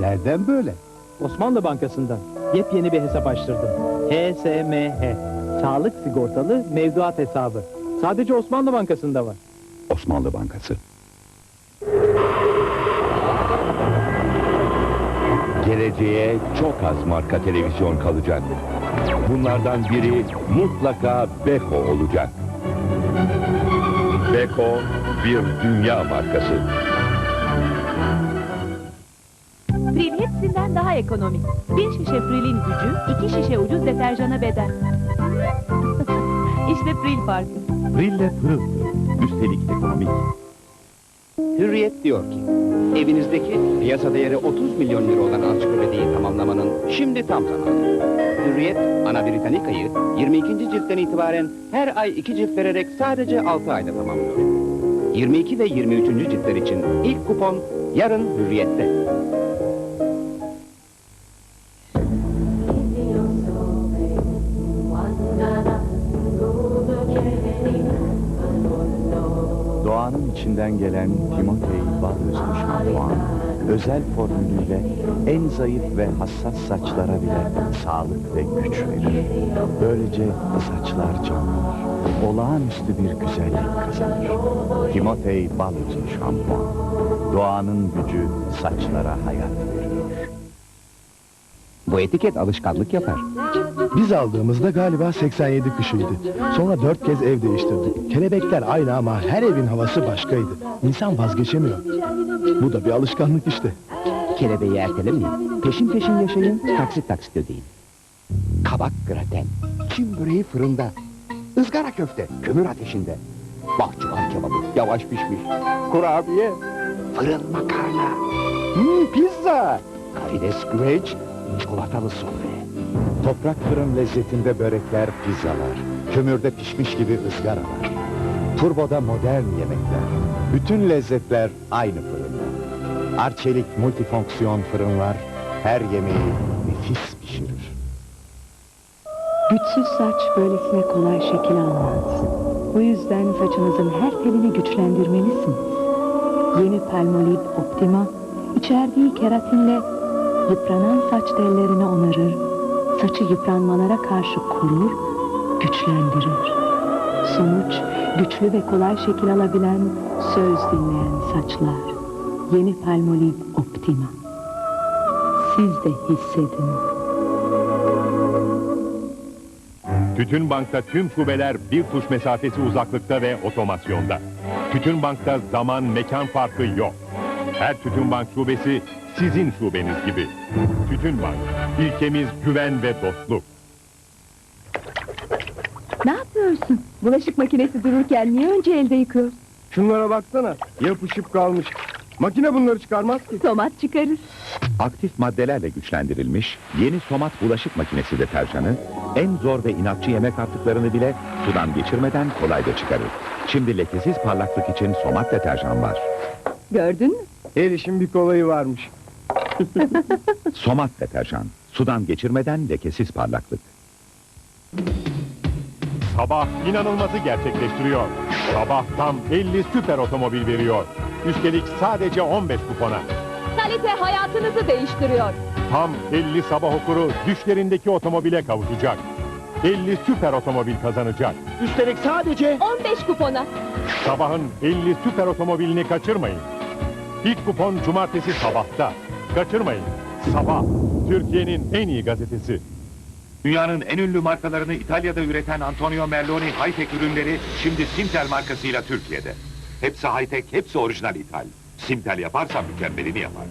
Nereden böyle? Osmanlı Bankası'ndan yepyeni bir hesap açtırdım. HSMH. Sağlık Sigortalı Mevduat Hesabı. Sadece Osmanlı Bankası'nda var. Osmanlı Bankası. Geleceğe çok az marka televizyon kalacak. Bunlardan biri mutlaka Beko olacak. Beko bir dünya markası. Ekonomik. Bir şişe Pril'in gücü, iki şişe ucuz deterjana bedel. işte Pril farkı. Brille pırıl pırıl. Üstelik ekonomik. Hürriyet diyor ki, evinizdeki piyasa değeri 30 milyon lira olan ansiklopediyi tamamlamanın şimdi tam zamanı. Hürriyet, Ana Britannica'yı 22. ciltten itibaren her ay 2 cilt vererek sadece 6 ayda tamamlıyor. 22 ve 23. ciltler için ilk kupon yarın Hürriyet'te. Doğanın içinden gelen Timotei özdeşme Doğan, özel formülüyle en zayıf ve hassas saçlara bile sağlık ve güç verir. Böylece saçlar canlanır, olağanüstü bir güzellik kazanır. Timotei özü şampuan, doğanın gücü saçlara hayat veriyor. Bu etiket alışkanlık yapar. Biz aldığımızda galiba 87 kışıydı. Sonra dört kez ev değiştirdik. Kelebekler aynı ama her evin havası başkaydı. İnsan vazgeçemiyor. Bu da bir alışkanlık işte. Kelebeği ertelemeyin. Peşin peşin yaşayın, taksit taksit ödeyin. Kabak graten, çim böreği fırında, ızgara köfte kömür ateşinde, bahçıvan kebabı yavaş pişmiş, kurabiye, fırın makarna, hmm, pizza, karides güveç, çikolatalı sofre. Toprak fırın lezzetinde börekler, pizzalar, kömürde pişmiş gibi ızgaralar. Turboda modern yemekler. Bütün lezzetler aynı fırında. Arçelik multifonksiyon fırınlar her yemeği nefis pişirir. Güçsüz saç böylesine kolay şekil almaz. Bu yüzden saçınızın her telini güçlendirmelisiniz. Yeni Palmolive Optima, içerdiği keratinle yıpranan saç tellerini onarır, saçı yıpranmalara karşı korur, güçlendirir. Sonuç, güçlü ve kolay şekil alabilen, söz dinleyen saçlar. Yeni Palmolive Optima. Siz de hissedin. Tütün Bank'ta tüm şubeler bir tuş mesafesi uzaklıkta ve otomasyonda. Tütün Bank'ta zaman mekan farkı yok. Her Tütün Bank şubesi sizin şubeniz gibi. Tütün Bank, ilkemiz güven ve dostluk. Ne yapıyorsun? Bulaşık makinesi dururken niye önce elde yıkıyorsun? Şunlara baksana. Yapışıp kalmış. Makine bunları çıkarmaz ki. Tomat çıkarır. Aktif maddelerle güçlendirilmiş yeni Somat bulaşık makinesi deterjanı en zor ve inatçı yemek artıklarını bile sudan geçirmeden kolayca çıkarır. Şimdi lekesiz parlaklık için Somat deterjan var. Gördün mü? Her işin bir kolayı varmış. Somat deterjan. Sudan geçirmeden lekesiz parlaklık. Sabah inanılmazı gerçekleştiriyor. Sabah tam 50 süper otomobil veriyor. Üstelik sadece 15 kupona. Kalite hayatınızı değiştiriyor. Tam 50 sabah okuru düşlerindeki otomobile kavuşacak. 50 süper otomobil kazanacak. Üstelik sadece 15 kupona. Sabahın 50 süper otomobilini kaçırmayın. İlk kupon cumartesi sabahta. Kaçırmayın. Sabah. Türkiye'nin en iyi gazetesi. Dünyanın en ünlü markalarını İtalya'da üreten Antonio Merloni high-tech ürünleri şimdi Simtel markasıyla Türkiye'de. Hepsi high-tech, hepsi orijinal ithal. Simtel yaparsa mükemmelini yapar.